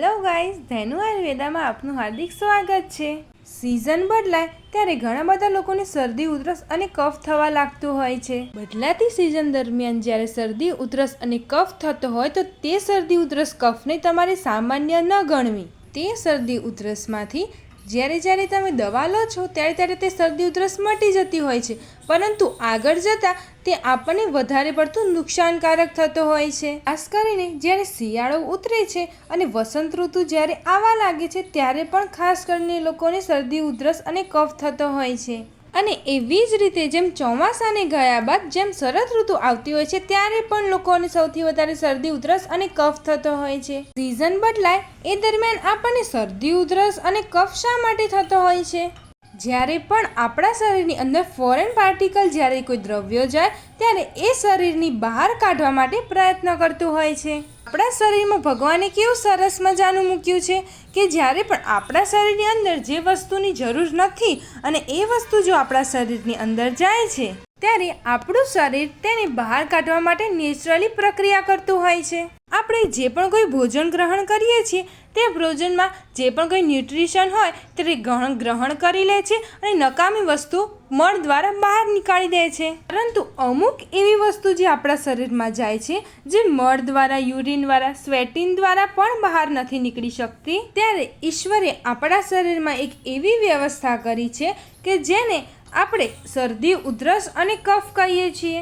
Hello guys Dhenu આયુર્વેદામાં આપનું હાર્દિક સ્વાગત છે. સિઝન બદલાય ત્યારે ઘણા બધા લોકોને શરદી, ઉધરસ અને કફ થવા લાગતું હોય છે. બદલાતી સિઝન દરમિયાન જ્યારે શરદી, ઉધરસ અને કફ થતો હોય તો તે શરદી, ઉધરસ કફને તમારે સામાન્ય ન ગણવી. તે શરદી, ઉધરસમાંથી જ્યારે જ્યારે તમે દવા લો છો, ત્યારે ત્યારે તે શરદી ઉધરસ મટી જતી હોય છે. પરંતુ આગળ જતાં તે આપણને વધારે પડતું નુકસાનકારક થતો હોય છે. ખાસ કરીને જ્યારે શિયાળો ઉતરે છે અને વસંત ઋતુ જ્યારે આવવા લાગે છે, ત્યારે પણ ખાસ કરીને લોકોને શરદી ઉધરસ અને કફ થતો હોય છે. અને એવી જ રીતે જેમ ચોમાસાને ગયા બાદ જેમ શરદ ઋતુ આવતી હોય છે, ત્યારે પણ લોકોને સૌથી વધારે શરદી, ઉધરસ અને કફ થતો હોય છે. સિઝન બદલાય એ દરમિયાન આપણને શરદી, ઉધરસ અને કફ શા માટે થતો હોય છે? જ્યારે પણ આપણા શરીરની અંદર ફોરેન પાર્ટિકલ જ્યારે કોઈ દ્રવ્યો જાય, ત્યારે એ શરીરની બહાર કાઢવા માટે પ્રયત્ન કરતું હોય છે. આપણા શરીરમાં ભગવાને કેવું સરસ મજાનું મૂક્યું છે કે જ્યારે પણ આપણા શરીરની અંદર જે વસ્તુની જરૂર નથી અને એ વસ્તુ જો આપણા શરીરની અંદર જાય છે, ત્યારે આપણું શરીર તેને બહાર કાઢવા માટે નેચરલી પ્રક્રિયા કરતું હોય છે. આપણે જે પણ કોઈ ભોજન ગ્રહણ કરીએ છીએ, તે ભોજનમાં જે પણ કોઈ ન્યુટ્રિશન હોય, તે ગ્રહણ ગ્રહણ કરી લે છે અને નકામી વસ્તુ મળ દ્વારા બહાર નીકાળી દે છે. પરંતુ અમુક એવી વસ્તુ જે આપણા શરીરમાં જાય છે, જે મળ દ્વારા યુરિન દ્વારા સ્વેટિન દ્વારા પણ બહાર નથી નીકળી શકતી, ત્યારે ઈશ્વરે આપણા શરીરમાં એક એવી વ્યવસ્થા કરી છે કે જેને આપણે શરદી, ઉધરસ અને કફ કહીએ છીએ.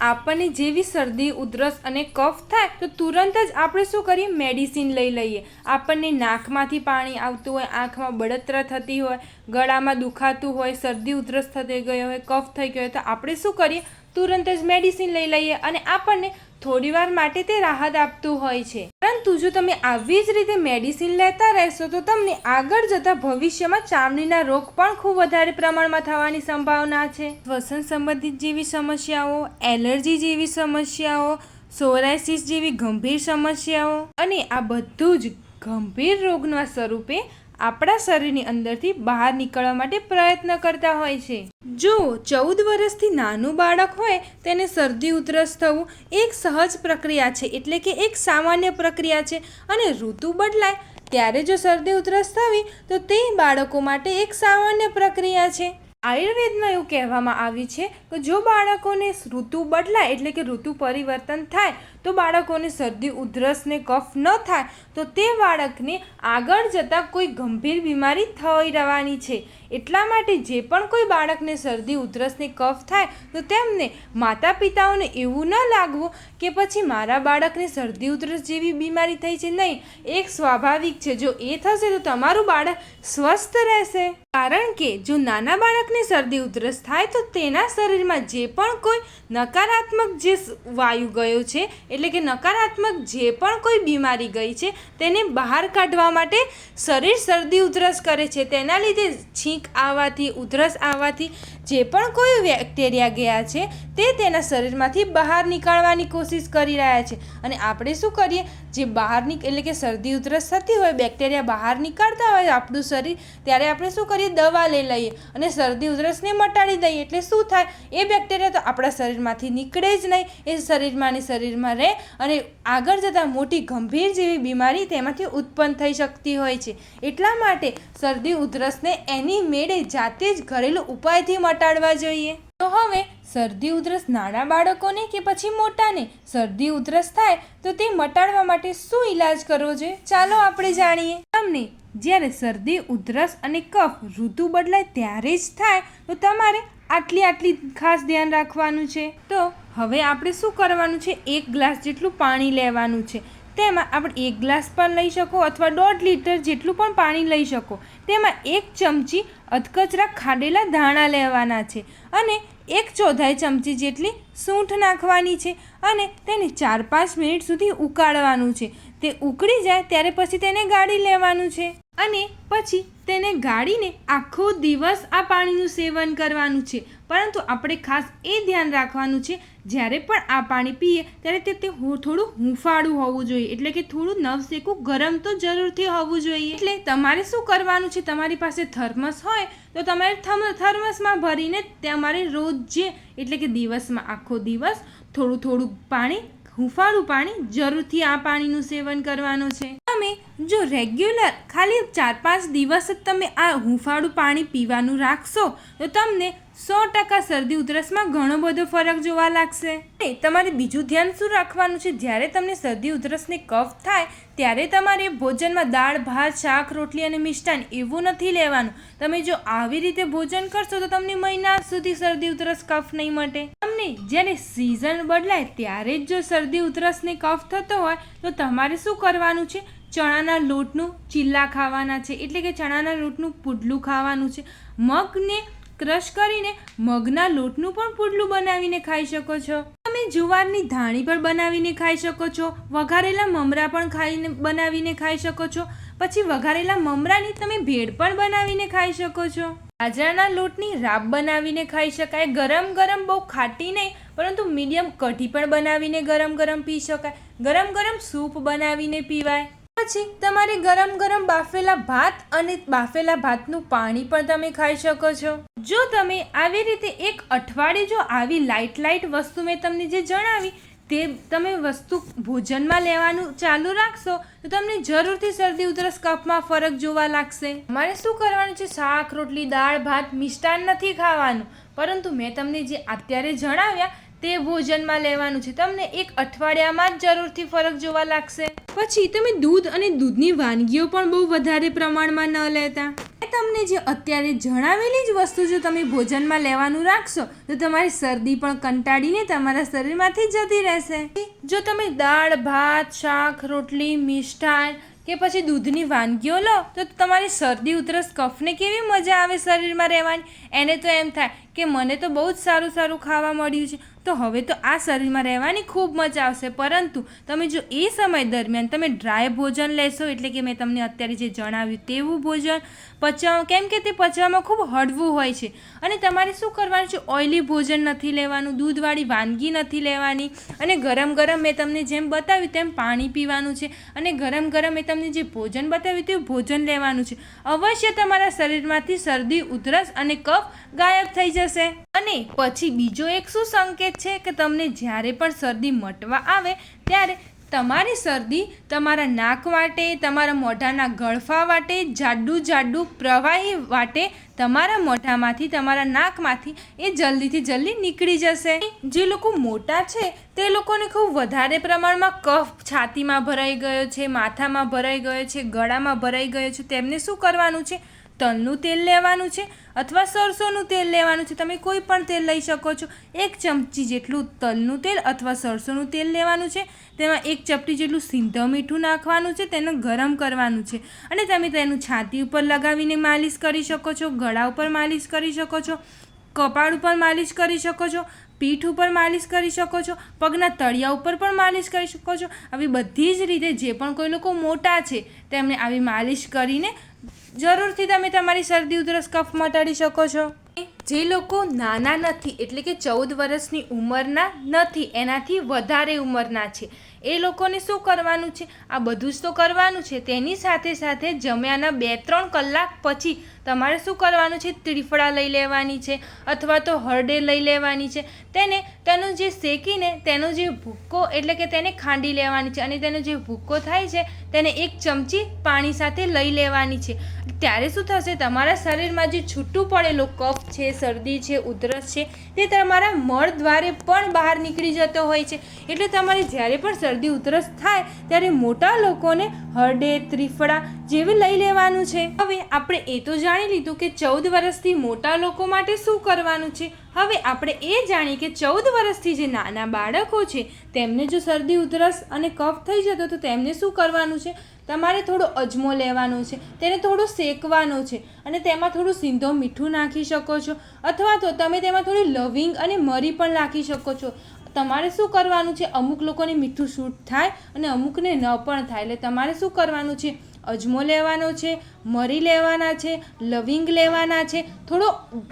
આપણને જેવી શરદી, ઉધરસ અને કફ થાય, તો તુરંત જ આપણે શું કરીએ? મેડિસિન લઈ લઈએ. આપણને નાકમાંથી પાણી આવતું હોય, આંખમાં બળતરા થતી હોય, ગળામાં દુખાતું હોય, શરદી, ઉધરસ થતી ગઈ હોય, કફ થઈ ગયો હોય, તો આપણે શું કરીએ? તુરંત જ મેડિસિન લઈ લઈએ અને આપણને થોડીવાર માટે તે રાહત આપતું હોય છે. પરંતુ જો તમે આવી જ રીતે મેડિસિન લેતા રહેશો, તો તમને આગળ જતાં ભવિષ્યમાં ચામડીના રોગ પણ ખૂબ વધારે પ્રમાણમાં થવાની સંભાવના છે. શ્વસન સંબંધિત જેવી સમસ્યાઓ, એલર્જી જેવી સમસ્યાઓ સોરાયસિસ જેવી ગંભીર સમસ્યાઓ અને આ બધું જ ગંભીર રોગના સ્વરૂપે આપણા શરીરની અંદરથી બહાર નીકળવા માટે પ્રયત્ન કરતા હોય છે. જો ચૌદ વર્ષથી નાનું બાળક હોય, તેને શરદી, ઉધરસ થવું એક સહજ પ્રક્રિયા છે, એટલે કે એક સામાન્ય પ્રક્રિયા છે અને ઋતુ બદલાય, ત્યારે જો શરદી, ઉધરસ થવી, તો તે બાળકો માટે એક સામાન્ય પ્રક્રિયા છે. આયુર્વેદમાં એવું કહેવામાં આવ્યું છે કે જો બાળકોને ઋતુ બદલાય, એટલે કે ઋતુ પરિવર્તન થાય તો બાળકોને શરદી ઉધરસને કફ ન થાય તો તે બાળકને આગળ જતાં કોઈ ગંભીર બીમારી થઈ રહેવાની છે. એટલા માટે જે પણ કોઈ બાળકને શરદી ઉધરસને કફ થાય તો તેમને માતા પિતાઓને એવું ન લાગવું કે પછી મારા બાળકને શરદી, ઉધરસ જેવી બીમારી થઈ છે. નહીં, એક સ્વાભાવિક છે. જો એ થશે તો તમારું બાળક સ્વસ્થ રહેશે. કારણ કે જો નાના બાળકને શરદી, ઉધરસ થાય તો તેના શરીરમાં જે પણ કોઈ નકારાત્મક જે વાયુ ગયો છે એટલે કે નકારાત્મક જે પણ કોઈ બીમારી ગઈ છે, તેને બહાર કાઢવા માટે શરીર શરદી ઉધરસ કરે છે. તેના લીધે છીંક આવવાથી, ઉધરસ આવવાથી જે પણ કોઈ બેક્ટેરિયા ગયા છે, તે તેના શરીરમાંથી બહાર નીકાળવાની કોશિશ કરી રહ્યા છે. અને આપણે શું કરીએ? જે બહારની એટલે કે શરદી ઉધરસ થતી હોય, બેક્ટેરિયા બહાર નીકળતા હોય આપણું શરીર, ત્યારે આપણે શું કરીએ? દવા લઈ લઈએ અને શરદી ઉધરસને મટાડી દઈએ. એટલે શું થાય? એ બેક્ટેરિયા તો આપણા શરીરમાંથી નીકળે જ નહીં. એ શરીરમાં ને શરીરમાં રહે અને આગળ જતાં મોટી ગંભીર જેવી બીમારી તેમાંથી ઉત્પન્ન થઈ શકતી હોય છે. એટલા માટે શરદી, ઉધરસને એની મેળે જાતે જ ઘરેલું ઉપાયથી મટાડવા જોઈએ. તો હવે, શરદી, ઉધરસ નાના બાળકોને કે પછી મોટાને? શરદી, ઉધરસ થાય તો તે મટાડવા માટે શું ઈલાજ કરવો જોઈએ? ચાલો આપણે જાણીએ. તમને જ્યારે શરદી, ઉધરસ અને કફ ઋતુ બદલાય ત્યારે જ થાય તો તમારે આટલી આટલી ખાસ ધ્યાન રાખવાનું છે. તો હવે આપણે શું કરવાનું છે? એક ગ્લાસ જેટલું પાણી લેવાનું છે. તેમાં આપણે એક ગ્લાસ પણ લઈ શકો અથવા દોઢ લીટર જેટલું પણ પાણી લઈ શકો. તેમાં એક ચમચી અધકચરા ખાડેલા ધાણા લેવાના છે અને એક ચોથાઈ ચમચી જેટલી સૂંઠ નાખવાની છે અને તેને ચાર પાંચ મિનિટ સુધી ઉકાળવાનું છે. તે ઉકળી જાય ત્યારે પછી તેને ગાળી લેવાનું છે. અને પછી તેને ગાળીને આખો દિવસ આ પાણીનું સેવન કરવાનું છે. પરંતુ આપણે ખાસ એ ધ્યાન રાખવાનું છે, જ્યારે પણ આ પાણી પીએ, ત્યારે તે થોડું હૂંફાળું હોવું જોઈએ. એટલે કે થોડું નવશેકું ગરમ તો જરૂરથી હોવું જોઈએ. એટલે તમારે શું કરવાનું છે, તમારી પાસે થર્મસ હોય, તો તમારે થર્મ થર્મસમાં ભરીને તમારે રોજ જે, એટલે કે દિવસમાં આખો દિવસ થોડું થોડું પાણી, હૂંફાળું પાણી જરૂરથી આ પાણીનું સેવન કરવાનું છે. તમે જો રેગ્યુલર ખાલી ચાર પાંચ દિવસ જ તમે આ હુંફાળું પાણી પીવાનું રાખશો, તો તમને સો ટકા શરદી ઉધરસમાં ઘણો બધો ફરક જોવા લાગશે. અને તમારે બીજું ધ્યાન શું રાખવાનું છે? જ્યારે તમને શરદી ઉધરસને કફ થાય, ત્યારે તમારે ભોજનમાં દાળ, ભાત, શાક, રોટલી અને મિષ્ટાન એવું નથી લેવાનું. તમે જો આવી રીતે ભોજન કરશો, તો તમને મહિના સુધી શરદી ઉધરસ કફ નહીં મટે. તમને જ્યારે સિઝન બદલાય, ત્યારે જ જો શરદી ઉધરસને કફ થતો હોય, તો તમારે શું કરવાનું છે? ચણાના લોટનું ચીલા ખાવાના છે. એટલે કે ચણાના લોટનું પુડલું ખાવાનું છે. મગને ક્રશ કરીને મગના લોટનું પણ પુડલું બનાવીને ખાઈ શકો છો. તમે જુવારની ધાણી પણ બનાવીને ખાઈ શકો છો. વઘારેલા મમરા પણ ખાઈને બનાવીને ખાઈ શકો છો. પછી વઘારેલા મમરાની તમે ભેળ પણ બનાવીને ખાઈ શકો છો. બાજરાના લોટની રાબ બનાવીને ખાઈ શકાય. ગરમ ગરમ બહુ ખાટી નહીં, પરંતુ મીડિયમ કઢી પણ બનાવીને ગરમ ગરમ પી શકાય. ગરમ ગરમ સૂપ બનાવીને પીવાય. પછી તમારે ગરમ ગરમ બાફેલા ભાત અને બાફેલા ભાતનું પાણી પણ તમે ખાઈ શકો છો. જો તમે આવી રીતે એક અઠવાડિયે જો આવી લાઇટ લાઇટ વસ્તુ મેં તમને જે જણાવી, તે તમે વસ્તુ ભોજનમાં લેવાનું ચાલુ રાખશો, તો તમને જરૂરથી શરદી ઉધરસ કફમાં ફરક જોવા લાગશે. મારે શું કરવાનું છે? શાક, રોટલી, દાળ, ભાત મિષ્ટાન નથી ખાવાનું. પરંતુ મેં તમને જે અત્યારે જણાવ્યા તે ભોજનમાં લેવાનું છે. તમને એક અઠવાડિયામાં જ જરૂરથી ફરક જોવા લાગશે. પછી તમે દૂધ અને દૂધની વાનગીઓ પણ બહુ વધારે પ્રમાણમાં ન લેતા. તમને જે અત્યારે જણાવેલી જ વસ્તુ જો તમે ભોજનમાં લેવાનું રાખશો તો તમારી શરદી પણ કંટાળીને તમારા શરીરમાંથી જતી રહેશે. જો તમે દાળ ભાત શાક રોટલી મિષ્ઠાન કે પછી દૂધની વાનગીઓ લો તો તમારી શરદી ઉધરસ કફને કેવી મજા આવે શરીરમાં રહેવાની? એને તો એમ થાય કે મને તો બહુ જ સારું સારું ખાવા મળ્યું છે. તો હવે તો આ શરીરમાં રહેવાની ખૂબ મજા આવશે. પરંતુ તમે જો એ સમય દરમિયાન તમે ડ્રાય ભોજન લેશો, એટલે કે મેં તમને અત્યારે જે જણાવ્યું તેવું ભોજન પચવા કેમ કે તે પચવામાં ખૂબ હળવું હોય છે. અને તમારે શું કરવાનું છે? ઓઇલી ભોજન નથી લેવાનું, દૂધવાળી વાનગી નથી લેવાની. અને ગરમ ગરમ મેં તમને જેમ બતાવ્યું તેમ પાણી પીવાનું છે. અને ગરમ ગરમ મેં તમને જે ભોજન બતાવ્યું તે ભોજન લેવાનું છે. અવશ્ય તમારા શરીરમાંથી શરદી, ઉધરસ અને કફ ગાયબ થઈ જશે. અને પછી બીજો એક શું સંકેત છે કે તમને જ્યારે પણ શરદી મટવા આવે, ત્યારે તમારી શરદી તમારા નાક વાટે, તમારા મોઢાના ગળફા વાટે, જાડું જાડું પ્રવાહી વાટે, તમારા મોઢામાંથી, તમારા નાકમાંથી એ જલ્દીથી જલ્દી નીકળી જશે. જે લોકો મોટા છે, તે લોકોને ખૂબ વધારે પ્રમાણમાં કફ છાતીમાં ભરાઈ ગયો છે, માથામાં ભરાઈ ગયો છે, ગળામાં ભરાઈ ગયો છે. તેમને શું કરવાનું છે? તલનું તેલ લેવાનું છે અથવા સરસોનું તેલ લેવાનું છે. તમે કોઈ પણ તેલ લઈ શકો છો. એક ચમચી જેટલું તલનું તેલ અથવા સરસોનું તેલ લેવાનું છે. તેમાં એક ચપટી જેટલું સીંધો મીઠું નાખવાનું છે. તેને ગરમ કરવાનું છે. અને તમે તેનું છાતી ઉપર લગાવીને માલિશ કરી શકો છો, ગળા ઉપર માલિશ કરી શકો છો, કપાળ ઉપર માલિશ કરી શકો છો, પીઠ ઉપર માલિશ કરી શકો છો, પગના તળિયા ઉપર પણ માલિશ કરી શકો છો. આવી બધી જ રીતે જે પણ કોઈ લોકો મોટા છે, તેમને આવી માલિશ કરીને જરૂરથી તમે તમારી શરદી ઉધરસ કફ મટાડી શકો છો. જે લોકો નાના નથી, એટલે કે ચૌદ વર્ષની ઉંમરના નથી, એનાથી વધારે ઉંમરના છે. એ લોકોને શું કરવાનું છે? આ બધું જ તો કરવાનું છે. તેની સાથે સાથે જમ્યાના બે ત્રણ કલાક પછી તમારે શું કરવાનું છે? ત્રિફળા લઈ લેવાની છે અથવા તો હરડે લઈ લેવાની છે. તેને, તેનો જે શેકીને તેનો જે ભૂક્કો, એટલે કે તેને ખાંડી લેવાની છે અને તેનો જે ભૂક્કો થાય છે તેને એક ચમચી પાણી સાથે લઈ લેવાની છે. ત્યારે શું થશે? તમારા શરીરમાં જે છૂટું પડેલો કફ છે, શરદી છે, ઉધરસ છે, તે તમારા મળ દ્વારે પણ બહાર નીકળી જતો હોય છે. એટલે તમારે જ્યારે પણ શરદી, ઉધરસ થાય, ત્યારે મોટા લોકોને હરડે ત્રિફળા જેવી લઈ લેવાનું છે? હવે આપણે એ તો જાણી લીધું કે ચૌદ વર્ષથી મોટા લોકો માટે શું કરવાનું છે? હવે આપણે એ જાણીએ કે ચૌદ વર્ષથી જે નાના બાળકો છે, તેમને જો શરદી, ઉધરસ અને કફ થઈ જતો તો તેમને શું કરવાનું છે? તમારે થોડો અજમો લેવાનો છે, તેને થોડો શેકવાનો છે અને તેમાં થોડું સિંધો મીઠું નાખી શકો છો અથવા તો તમે તેમાં થોડી લવિંગ અને મરી પણ નાખી શકો છો. તમારે શું કરવાનું છે? અમુક લોકોને મીઠું શૂટ થાય અને અમુકને ન પણ થાય, એટલે તમારે શું કરવાનું છે? અજમો લેવાનો છે, મરી લેવાના છે, લવિંગ લેવાના છે, થોડો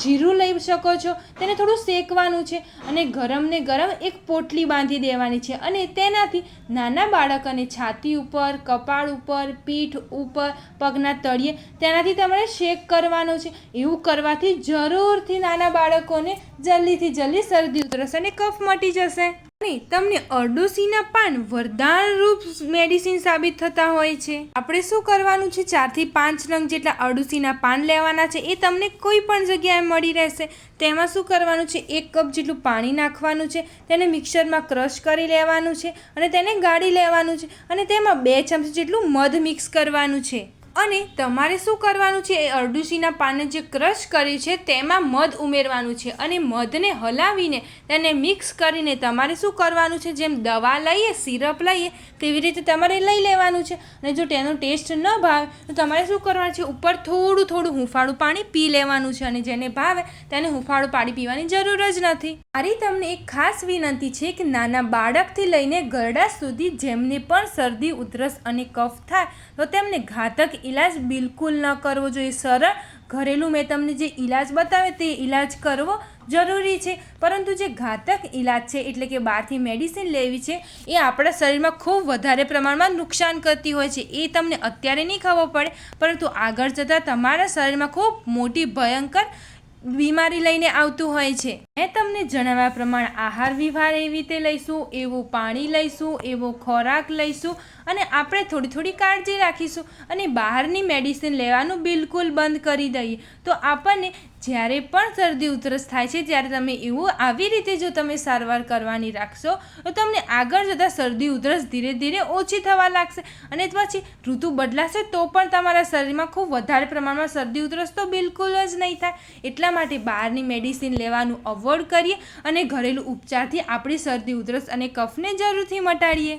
જીરું લઈ શકો છો, તેને થોડું શેકવાનું છે અને ગરમને ગરમ એક પોટલી બાંધી દેવાની છે અને તેનાથી નાના બાળકોને છાતી ઉપર, કપાળ ઉપર, પીઠ ઉપર, પગના તળિયે તેનાથી તમારે શેક કરવાનો છે. એવું કરવાથી જરૂરથી નાના બાળકોને જલ્દીથી જલ્દી શરદી ઉતરશે અને કફ મટી જશે. અને તમને અરડુસીના પાન વરદાનરૂપ મેડિસિન સાબિત થતા હોય છે. આપણે શું કરવાનું છે? ચારથી પાંચ નંગ જેટલા અરડુસીના પાન લેવાના છે, એ તમને કોઈ પણ જગ્યાએ મળી રહેશે. તેમાં શું કરવાનું છે? એક કપ જેટલું પાણી નાખવાનું છે, તેને મિક્સરમાં ક્રશ કરી લેવાનું છે અને તેને ગાળી લેવાનું છે અને તેમાં બે ચમચી જેટલું મધ મિક્સ કરવાનું છે. અને તમારે શું કરવાનું છે? એ અરડુસીના પાનને જે ક્રશ કર્યું છે, તેમાં મધ ઉમેરવાનું છે અને મધને હલાવીને તેને મિક્સ કરીને તમારે શું કરવાનું છે? જેમ દવા લઈએ સિરપ લઈએ, તેવી રીતે તમારે લઈ લેવાનું છે. અને જો તેનો ટેસ્ટ ન ભાવે, તો તમારે શું કરવાનું છે? ઉપર થોડું થોડું હુંફાળું પાણી પી લેવાનું છે અને જેને ભાવે, તેને હુંફાળું પાણી પીવાની જરૂર જ નથી. મારી તમને એક ખાસ વિનંતી છે કે નાના બાળકથી લઈને ગરડા સુધી જેમને પણ શરદી, ઉધરસ અને કફ થાય, તો તેમને ઘાતક ઈલાજ બિલકુલ ન કરવો જોઈએ. સરળ, ઘરેલું મેં તમને જે ઈલાજ બતાવે તે ઈલાજ કરવો જરૂરી છે. પરંતુ જે ઘાતક ઈલાજ છે, એટલે કે બહારથી મેડિસિન લેવી છે, એ આપણા શરીરમાં ખૂબ વધારે પ્રમાણમાં નુકસાન કરતી હોય છે. એ તમને અત્યારે નહીં ખબર પડે, પરંતુ આગળ જતાં તમારા શરીરમાં ખૂબ મોટી ભયંકર બીમારી લઈને આવતું હોય છે. મેં તમને જણાવ્યા પ્રમાણે આહાર વિહાર એવી રીતે લઈશું, એવું પાણી લઈશું, એવો ખોરાક લઈશું અને આપણે થોડી થોડી કાળજી રાખીશું અને બહારની મેડિસિન લેવાનું બિલકુલ બંધ કરી દઈએ. તો આપણને જ્યારે પણ શરદી ઉધરસ થાય છે ત્યારે તમે એવું આવી રીતે જો તમે સારવાર કરવાની રાખશો, તો તમને આગળ જતાં શરદી ઉધરસ ધીરે ધીરે ઓછી થવા લાગશે. અને પછી ઋતુ બદલાશે, તો પણ તમારા શરીરમાં ખૂબ વધારે પ્રમાણમાં શરદી ઉધરસ તો બિલકુલ જ નહીં થાય. એટલા માટે બહારની મેડિસિન લેવાનું અવોઇડ કરીએ અને ઘરેલું ઉપચારથી આપણી શરદી ઉધરસ અને કફને જરૂરથી મટાડીએ.